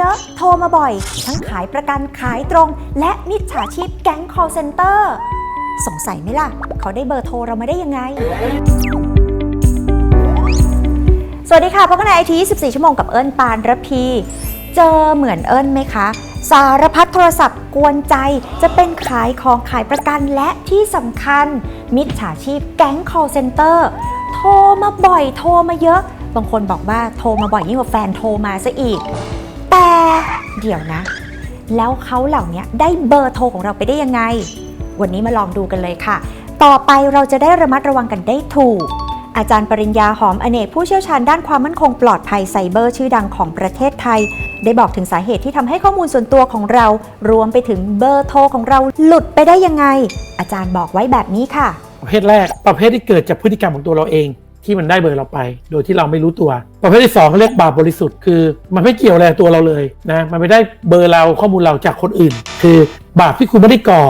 เยอะ โทรมาบ่อย ทั้งขายประกันขายตรง และมิจฉาชีพแก๊ง call center สงสัยไหมล่ะ เขาได้เบอร์โทรเรามาได้ยังไง สวัสดีค่ะพบกันในไอที24 ชั่วโมงกับเอิญปานระพี เจอเหมือนเอิญไหมคะ สารพัดโทรศัพท์กวนใจ จะเป็นขายของขายประกันและที่สำคัญ มิจฉาชีพแก๊ง call center โทรมาบ่อยโทรมาเยอะ บางคนบอกว่าโทรมาบ่อยยิ่งกว่าแฟนโทรมาซะอีก แต่เดี๋ยวนะ แล้วเขาเหล่านี้ได้เบอร์โทรของเราไปได้ยังไง วันนี้มาลองดูกันเลยค่ะ ต่อไปเราจะได้ระมัดระวังกันได้ถูก อาจารย์ปริญญาหอมอเนกผู้เชี่ยวชาญด้านความมั่นคงปลอดภัยไซเบอร์ชื่อดังของประเทศไทย ได้บอกถึงสาเหตุที่ทำให้ข้อมูลส่วนตัวของเรา รวมไปถึงเบอร์โทรของเราหลุดไปได้ยังไง อาจารย์บอกไว้แบบนี้ค่ะประเภทแรกประเภทที่เกิดจากพฤติกรรมของตัวเราเอง ที่มันได้เบอร์เราไป โดยที่เราไม่รู้ตัว ประเภทที่สองเขาเรียกบาปบริสุทธิ์คือ มันไม่เกี่ยวอะไรตัวเราเลยนะมันไม่ได้เบอร์เราข้อมูลเราจากคนอื่น คือบาปที่คุณไม่ได้ก่อ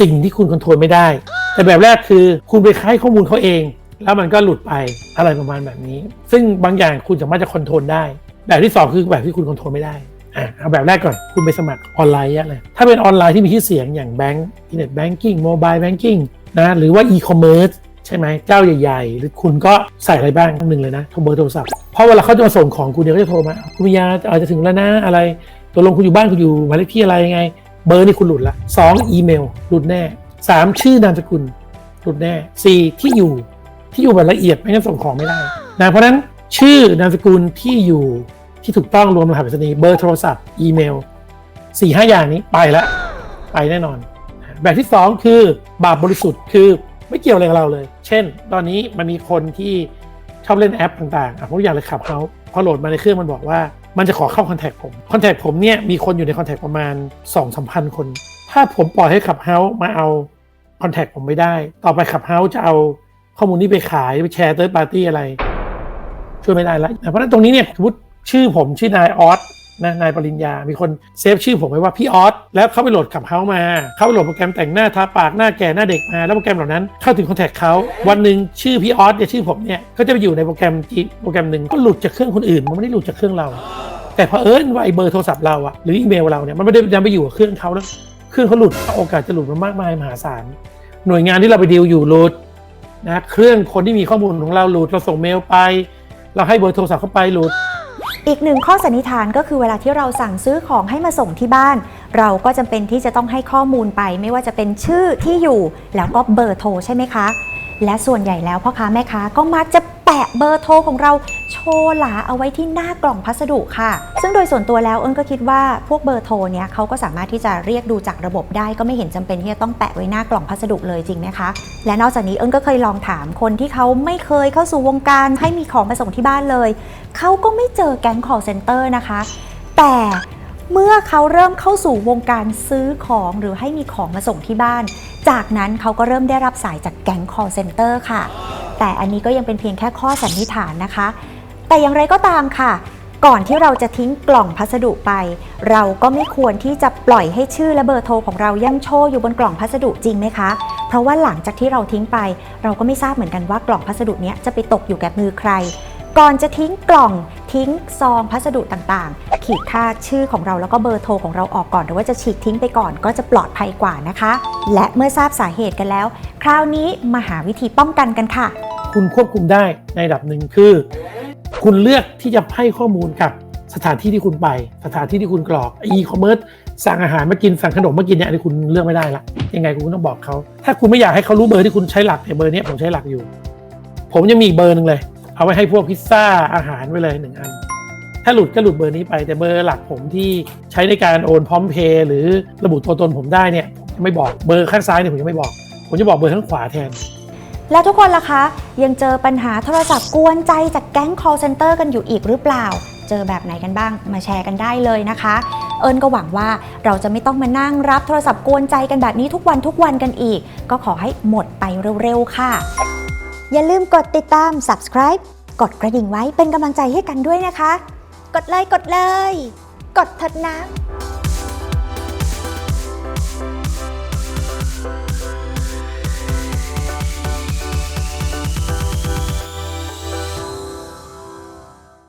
สิ่งที่คุณคอนโทรลไม่ได้ แต่แบบแรกคือคุณไปให้ข้อมูลเขาเอง แล้วมันก็หลุดไปอะไรประมาณแบบนี้ ซึ่งบางอย่างคุณสามารถจะคอนโทรลได้ แบบที่สองคือแบบที่คุณคอนโทรลไม่ได้อะเอาแบบแรกก่อน คุณไปสมัครออนไลน์เยอะเลยถ้าเป็นออนไลน์ที่มีชื่อเสียงอย่างแบงก์อินเน็ตแบงกิ้งโมบายแบงกิ้งนะหรือว่าอีคอมเมิร์ซ ใช่ไหมเจ้าใหญ่ๆ หรือคุณก็ใส่อะไรบ้างหนึ่งเลยนะโทรเบอร์โทรศัพท์เพราะเวลาเขาจะมาส่งของคุณเดี๋ยวเขาจะโทรมาคุณพิยาอาจจะถึงแล้วนะอะไรตัวลงคุณอยู่บ้านคุณอยู่หมายเลขที่อะไรยังไง เบอร์นี่คุณหลุดละสองอีเมลหลุดแน่สามชื่อนามสกุลหลุดแน่สี่ที่อยู่ที่อยู่แบบละเอียดไม่งั้นส่งของไม่ได้นะเพราะนั้นชื่อนามสกุลที่อยู่ที่ถูกต้องรวมรหัสไปรษณีย์เบอร์โทรศัพท์อีเมลสี่ห้าอย่างนี้ไปละไปแน่นอน แบบที่2คือบาปบริสุทธิ์คือไม่เกี่ยวอะไรกับเราเลย เช่น ตอนนี้มันมีคนที่ชอบเล่นแอปต่างๆอะผมอยากเลยขับเฮาพอโหลดมาในเครื่องมันบอกว่ามันจะขอเข้าคอนแทคผมคอนแทคผมเนี่ยมีคนอยู่ในคอนแทคประมาณ2องสามพันคน ถ้าผมปล่อยให้ขับเฮามาเอาคอนแทคผมไม่ได้ ต่อไปขับเฮาจะเอาข้อมูลนี้ไปขายไปแชร์เติร์ดปาร์ตี้อะไร ช่วยไม่ได้แล้วเพราะฉะนั้นตรงนี้เนี่ยสมมติชื่อผมชื่อนายออส นะนายปริญญา มีคนเซฟชื่อผมไว้ว่าพี่ออสแล้วเขาไปโหลดขับเฮามา เขาไปโหลดโปรแกรมแต่งหน้าทาปากหน้าแก่หน้าเด็กมา แล้วโปรแกรมเหล่านั้นเข้าถึงคอนแทคเขาวันหนึ่งชื่อพี่ออสเนี่ยชื่อผมเนี่ยก็จะไปอยู่ในโปรแกรมจีโปรแกรมหนึ่งก็หลุดจากเครื่องคนอื่น มันไม่ได้หลุดจากเครื่องเรา แต่เพอเอิญว่าไอ้เบอร์โทรศัพท์เราอะหรืออีเมลเราเนี่ยมันไม่ได้ยังไปอยู่กับเครื่องเขาแล้วเครื่องเขาหลุดโอกาสจะหลุดมันมากมายมหาศาลหน่วยงานที่เราไปดีลอยู่หลุดนะเครื่องคนที่มีข้อมูลของเราหลุดเราส่งเมลไป เราให้เบอร์โทรศัพท์เข้าไปหลุด อีกหนึ่งข้อสันนิษฐานก็คือเวลาที่เราสั่งซื้อของให้มาส่งที่บ้าน เราก็จำเป็นที่จะต้องให้ข้อมูลไป ไม่ว่าจะเป็นชื่อที่อยู่ แล้วก็เบอร์โทรใช่ไหมคะ และส่วนใหญ่แล้วพ่อค้าแม่ค้าก็มักจะแปะเบอร์โทรของเรา โชว์หลาเอาไว้ที่หน้ากล่องพัสดุค่ะ ซึ่งโดยส่วนตัวแล้วเอิญก็คิดว่าพวกเบอร์โทรเนี้ยเขาก็สามารถที่จะเรียกดูจากระบบได้ก็ไม่เห็นจำเป็นที่จะต้องแปะไว้หน้ากล่องพัสดุเลยจริงไหมคะ และนอกจากนี้เอิญก็เคยลองถามคนที่เขาไม่เคยเข้าสู่วงการให้มีของมาส่งที่บ้านเลย เขาก็ไม่เจอแก๊ง call center นะคะ แต่เมื่อเขาเริ่มเข้าสู่วงการซื้อของหรือให้มีของมาส่งที่บ้าน จากนั้นเขาก็เริ่มได้รับสายจากแก๊ง call center ค่ะ แต่อันนี้ก็ยังเป็นเพียงแค่ข้อสันนิษฐานนะคะ แต่อย่างไรก็ตามค่ะ ก่อนที่เราจะทิ้งกล่องพัสดุไป เราก็ไม่ควรที่จะปล่อยให้ชื่อและเบอร์โทรของเรายังโชว์อยู่บนกล่องพัสดุจริงไหมคะ เพราะว่าหลังจากที่เราทิ้งไป เราก็ไม่ทราบเหมือนกันว่ากล่องพัสดุนี้จะไปตกอยู่แกับมือใคร ก่อนจะทิ้งกล่องทิ้งซองพัสดุต่างๆ ขีดค่าชื่อของเราแล้วก็เบอร์โทรของเราออกก่อน หรือว่าจะฉีกทิ้งไปก่อนก็จะปลอดภัยกว่านะคะ และเมื่อทราบสาเหตุกันแล้ว คราวนี้มาหาวิธีป้องกันกันค่ะ คุณควบคุมได้ในระดับหนึ่งคือ คุณเลือกที่จะให้ข้อมูลกับสถานที่ที่คุณไป สถานที่ที่คุณกรอกอีคอมเมิร์ซสั่งอาหารมากินสั่งขนมมากินเนี่ยอันนี้คุณเลือกไม่ได้ละยังไงคุณต้องบอกเขา ถ้าคุณไม่อยากให้เขารู้เบอร์ที่คุณใช้หลักเนี่ยเบอร์นี้ผมใช้หลักอยู่ ผมยังมีอีกเบอร์หนึ่งเลย เอาไว้ให้พวกพิซซ่าอาหารไว้เลยหนึ่งอันถ้าหลุดก็หลุดเบอร์นี้ไปแต่เบอร์หลักผมที่ใช้ในการโอนพร้อมเพย์หรือระบุตัวตนผมได้เนี่ยผมจะไม่บอกเบอร์ข้างซ้ายเนี่ยผมจะไม่บอก ผมจะบอกเบอร์ข้างขวาแทน แล้วทุกคนล่ะคะ ยังเจอปัญหาโทรศัพท์กวนใจจากแก๊ง call center กันอยู่อีกหรือเปล่า เจอแบบไหนกันบ้างมาแชร์กันได้เลยนะคะ เอิญก็หวังว่าเราจะไม่ต้องมานั่งรับโทรศัพท์กวนใจกันแบบนี้ทุกวันทุกวันกันอีก ก็ขอให้หมดไปเร็วๆค่ะ อย่าลืมกดติดตาม subscribe กดกระดิ่งไว้เป็นกำลังใจให้กันด้วยนะคะ กดเลยกดเลย กดเถิดนะ